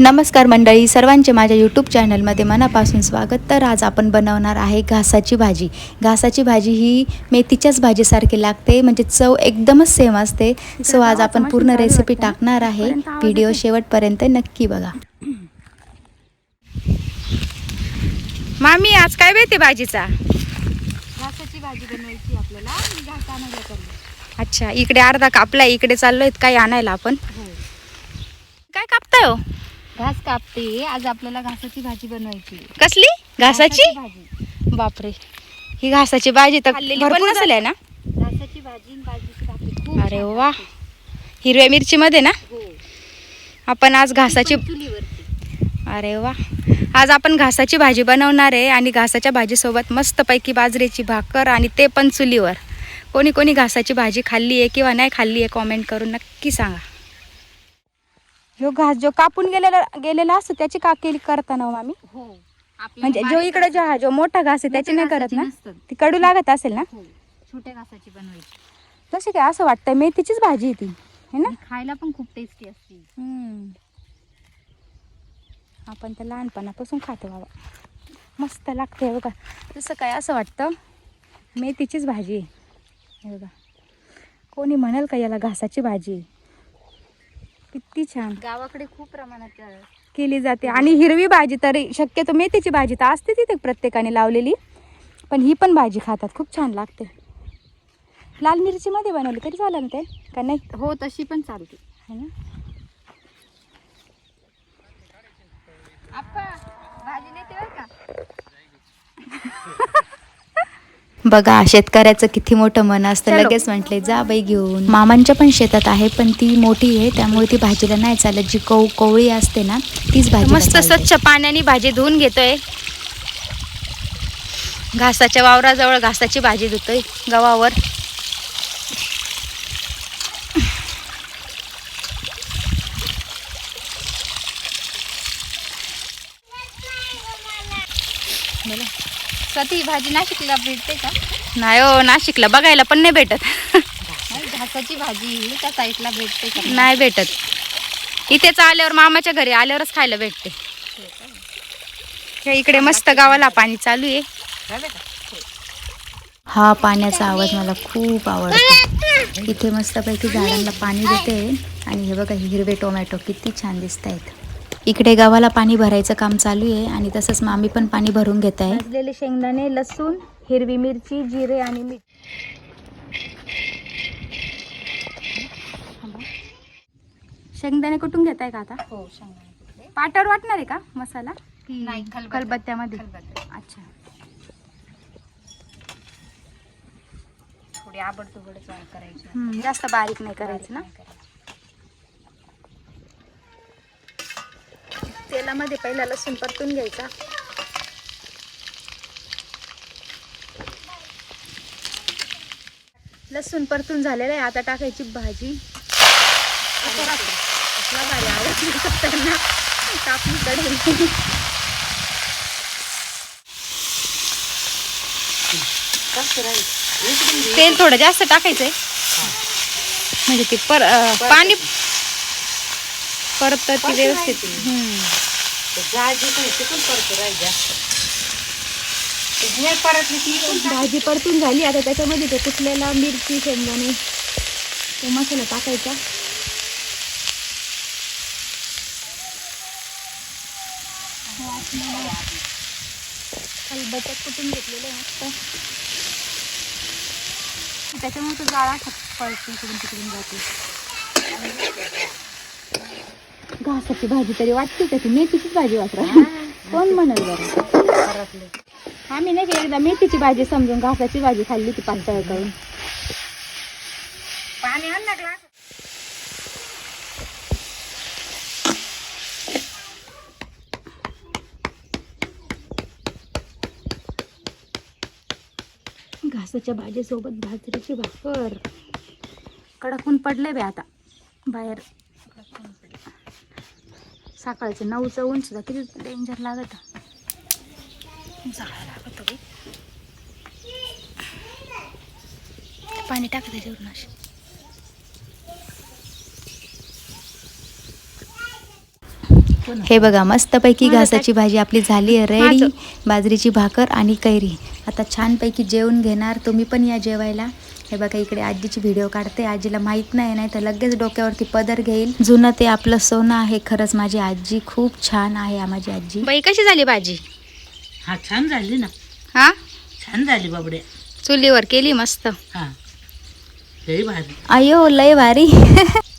नमस्कार मंडळी सर्वांचे माझ्या यूट्यूब चॅनलमध्ये मनापासून स्वागत. तर आज आपण बनवणार आहे घासाची भाजी. घासाची भाजी ही मेथीच्याच भाजीसारखी लागते म्हणजे चव एकदमच सेम असते. सो आज आपण पूर्ण रेसिपी टाकणार आहे. व्हिडिओ शेवटपर्यंत नक्की बघा. मामी आज काय बेते भाजीचा? घासाची भाजी बनवायची आपल्याला. अच्छा इकडे अर्धा कापला इकडे चाललोय काय आणायला आपण. काय कापताय हो? घास कापते. आज आपल्याला घासाची भाजी बनवायची. कसली? घासाची भाजी. बापरे. ही घासाची भाजी तर खाल्लेली भरपूर आहे ना? घासाची भाजी आणि भाजीची भाकरी खूप अरे छान वा. लागते. हिरव्या मिरची मध्ये ना? हो. आपण आज घासाची पण चुलीवरती. अरे वा. आज आपण घासाची भाजी बनवणार आहे आणि घासाच्या भाजीसोबत मस्तपैकी बाजरीची भाकर आणि ते पण चुलीवर. कोणी कोणी घासाची भाजी खाल्ली आहे किंवा नाही खाल्ली आहे कॉमेंट करून नक्की सांगा. जो घास जो कापून गेलेला गेलेला असतो त्याची का केली करताना हो मामी? हो. आपल्याला म्हणजे जो बारीक इकडे जो हा जो मोठा घास आहे त्याची नाही करत ना. ती कडू लागत असेल ना? हो. छोट्या घासाची बनवायची. तशी काय असं वाटतंय मेथीचीच भाजी आहे ती है ना? आणि खायला पण खूप टेस्टी असते. हम्म. आपण तर लहानपणापासून खातो बाबा. मस्त लागते हे बघा. जसं काय असं वाटतं? मेथीचीच भाजी आहे. हे बघा. कोणी म्हणाल का याला घासाची भाजी आहे? किती छान. गावाकडे खूप प्रमाणात केली जाते. आणि हिरवी भाजी तरी शक्यतो मेथीची भाजी तर असते तिथे प्रत्येकाने लावलेली. पण ही पण भाजी खातात. खूप छान लागते. लाल मिरचीमध्ये बनवली तरी चालेल ना ते? का नाही? हो तशी पण चालते. है ना? भाजी नेते का? बघा शेतकऱ्याचं किती मोठं मन असतं. लगेच म्हटले जा बाई घेऊन. मामांच्या पण शेतात आहे पण ती मोठी आहे त्यामुळे ती भाजीला नाही चालत. जी कव कोवळी असते ना तीच भाजी मस्त स्वच्छ पाण्याने भाजी धुवून घेतोय. घासाच्या वावराजवळ घासाची भाजी धुतोय गव्हावर. स्वतः भाजी नाशिकला भेटते का? नाही हो नाशिकला बघायला पण नाही भेटत. नाही, घासाची भाजी त्या साईडला भेटते का? नाही भेटत. इथेच आल्यावर मामाच्या घरी आल्यावरच खायला भेटते. हे इकडे मस्त गावाला पाणी चालू आहे. हा पाण्याचा आवाज मला खूप आवडतो. इथे मस्तपैकी झाडांना पाणी देते. आणि हे बघा हिरवे टोमॅटो किती छान दिसत आहेत इकडे गावाला पाणी भरायचं काम चालू आहे आणि तसंच मामी पण पाणी भरून घेत आहे. भाजलेले शेंगदाणे लसूण हिरवी मिरची जिरे आणि मीठ. शेंगदाणे कुठून घेताय का आता? हो शेंगदाणे पाटावर वाटणार आहे का मसाला? नाही. खलबत्त्यामध्ये. अच्छा. थोडी आबडतोबड करायची. जास्त बारीक नाही करायचं ना नाही करायची. तेलामध्ये पहिला लसूण परतून घ्यायचा. लसूण परतून झालेलं आहे. आता टाकायची भाजी. कसला भारी आवाज येतो त्यांना. कापली कढई. तेल थोडं जास्त टाकायचंय. म्हणजे ते पर पाणी परत ती व्यवस्थित हम्म. भाजी परतून झाली आता त्याच्यामध्ये ते कुठलेला मिरची शेंगदाणे तो मसाला टाकायचा. खलबत्त्यात कुठून घेतलेलं आहे मस्त त्याच्यामुळे तो जाळा पळते इकडून तिकडून जाते. घासाची भाजी तरी वाटते का ती मेथीचीच भाजी वाटरा कोण म्हणेल बरं? आम्ही नाही का एकदा मेथीची भाजी समजून घासाची भाजी खाल्ली ती पातळ करून. पाणी आण घासाच्या भाजीसोबत बाजरीची भाकर. कडक ऊन पडले बे आता. बाहेर. सकाळचे नऊचं ऊन सुद्धा किती डेंजर लागत? जाळा लागत होती पाणी टाकत त्याच्यावरून अशी. हे बघा मस्तपैकी घासाची भाजी आपली झाली आहे. रेडी. बाजरीची भाकर आणि कैरी. आता छानपैकी जेवून घेणार. तुम्ही पण या जेवायला. हे बघा इकडे आजीची व्हिडिओ काढते. आजीला माहीत नाही नाही तर लगेच डोक्यावरती पदर घेईल. जुनं ते आपलं सोनं आहे. खरंच माझी आजी खूप छान आहे हा माझी आजी. बाई कशी झाली भाजी? हा छान झाली ना. हा? छान झाली बाबड्या चुलीवर केली मस्त. हा. लई भारी. अयो लय भारी.